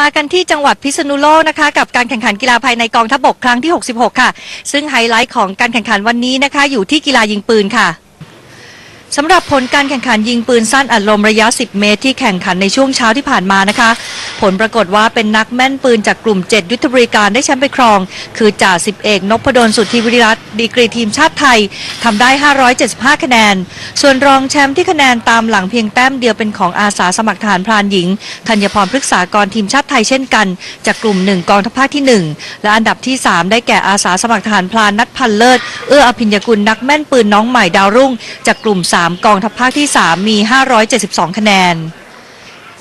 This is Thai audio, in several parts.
มากันที่จังหวัดพิษณุโลกนะคะ กับการแข่งขันกีฬาภายในกองทัพบกครั้งที่ 66 ค่ะ ซึ่งไฮไลท์ของการแข่งขันวันนี้นะคะ อยู่ที่กีฬายิงปืนค่ะ สำหรับผลการแข่งขันยิงปืนสั้นอัดลมระยะ 10 เมตรที่แข่งขันในช่วงเช้าที่ผ่านมานะคะ ผลปรากฏว่าเป็นนักแม่นปืนจากกลุ่ม 7 ยุทธบริการได้แชมป์ไปครอง คือจ่าสิบเอกนพดลสุทธิวิริรัตน์ดีกรีทีมชาติไทยทำได้ 575 คะแนน ส่วนรองแชมป์ที่คะแนนตามหลังเพียงแต้มเดียวเป็นของอาสาสมัครทหารพรานหญิงธัญพรพฤกษากรทีมชาติไทยเช่นกัน จากกลุ่ม 1 กองทัพภาคที่ 1 และอันดับที่ 3 ได้แก่อาสาสมัครทหารพรานนัดพันเลิศเอื้ออภิญญกุลนักแม่นปืนน้องใหม่ดาวรุ่ง จากกลุ่ม3 3 กองทัพภาคที่ 3 มี 572 คะแนน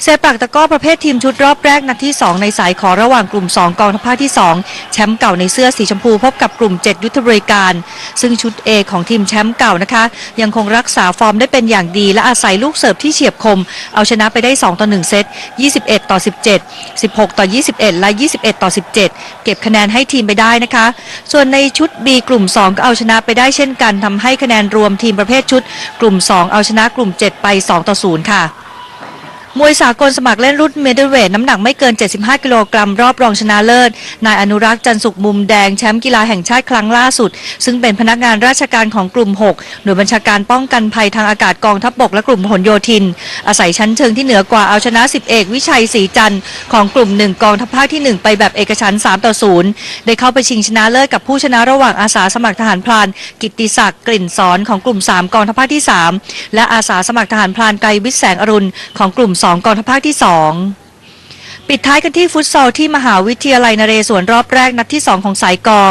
เซปักตะก้อประเภททีมชุดรอบแรกนัดที่ 2 ในสายขอระหว่างกลุ่ม 2 กองทัพภาคที่ 2 แชมป์เก่าในเสื้อสีชมพูพบกับกลุ่ม 7 ยุทธบริการ ซึ่งชุด A ของทีมแชมป์เก่านะคะ ยังคงรักษาฟอร์มได้เป็นอย่างดี และอาศัยลูกเสิร์ฟที่เฉียบคม เอาชนะไปได้ 2 ต่อ 1 เซต 21 ต่อ 17 16 ต่อ 21 และ 21 ต่อ 17 เก็บคะแนนให้ทีมไปได้นะคะ ส่วนในชุด B กลุ่ม 2 ก็เอาชนะไปได้เช่นกันทำให้คะแนนรวมทีมประเภทชุด กลุ่ม 2 เอาชนะกลุ่ม 7 ไป 2 ต่อ 0 ค่ะ มวยสากลสมัครเล่นรุ่นเมเดเวทน้ำหนักไม่เกิน 75 กิโลกรัม รอบรองชนะเลิศ นายอนุรักษ์จันทร์สุขมุมแดงแชมป์กีฬาแห่งชาติครั้งล่าสุด ซึ่งเป็นพนักงานราชการของกลุ่ม 6 หน่วยบัญชาการป้องกันภัยทางอากาศกองทัพบกและกลุ่มพหลโยธิน อาศัยชั้นเชิงที่เหนือกว่าเอาชนะ 10 เอกวิชัยศรีจันทร์ของกลุ่ม 1 กองทัพภาคที่ 1 ไปแบบเอกฉัน3ต่อ0ได้เข้าไปชิงชนะเลิศกับผู้ชนะระหว่างอาสาสมัครทหารพรานกิติศักดิ์กลิ่นสอนของกลุ่ม 3 กองทัพภาคที่ 3 และอาสาสมัครทหารพรานไกรวิทย์แสงอรุณของกลุ่ม2 กองทัพภาคที่ 2 ปิดท้ายกันที่ฟุตซอลที่มหาวิทยาลัยนเรศวรรอบแรกนัดที่ 2 ของสายกอ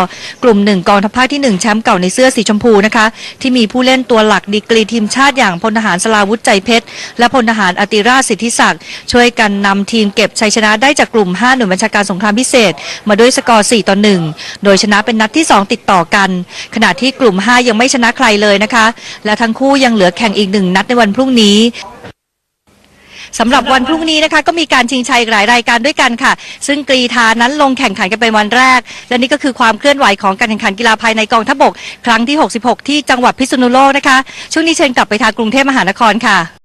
กลุ่ม 1 กองทัพภาคที่ 1 แชมป์เก่าในเสื้อสีชมพูนะคะ ที่มีผู้เล่นตัวหลักดีกรีทีมชาติอย่างพลทหารสลาวุธใจเพชร และพลทหารอติราชสิทธิศักดิ์ช่วยกันนำทีมเก็บชัยชนะได้จากกลุ่ม 5 หน่วยบัญชาการสงครามพิเศษ มาด้วยสกอร์ 4 ต่อ 1 โดยชนะเป็นนัดที่ 2 ติดต่อกัน ขณะที่กลุ่ม 5 ยังไม่ชนะใครเลยนะคะ และทั้งคู่ยังเหลือแข่งอีกหนึ่งนัดในวันพรุ่งนี้ สำหรับวันพรุ่งนี้นะคะ ก็มีการชิงชัยอีกหลายรายการด้วยกันค่ะ ซึ่งกรีธานั้นลงแข่งขันกันเป็นวันแรก และนี่ก็คือความเคลื่อนไหวของการแข่งขันกีฬาภายในกองทัพบก ครั้งที่ 66 ที่จังหวัดพิษณุโลกนะคะ ช่วงนี้เชิญกลับไปทางกรุงเทพมหานครค่ะ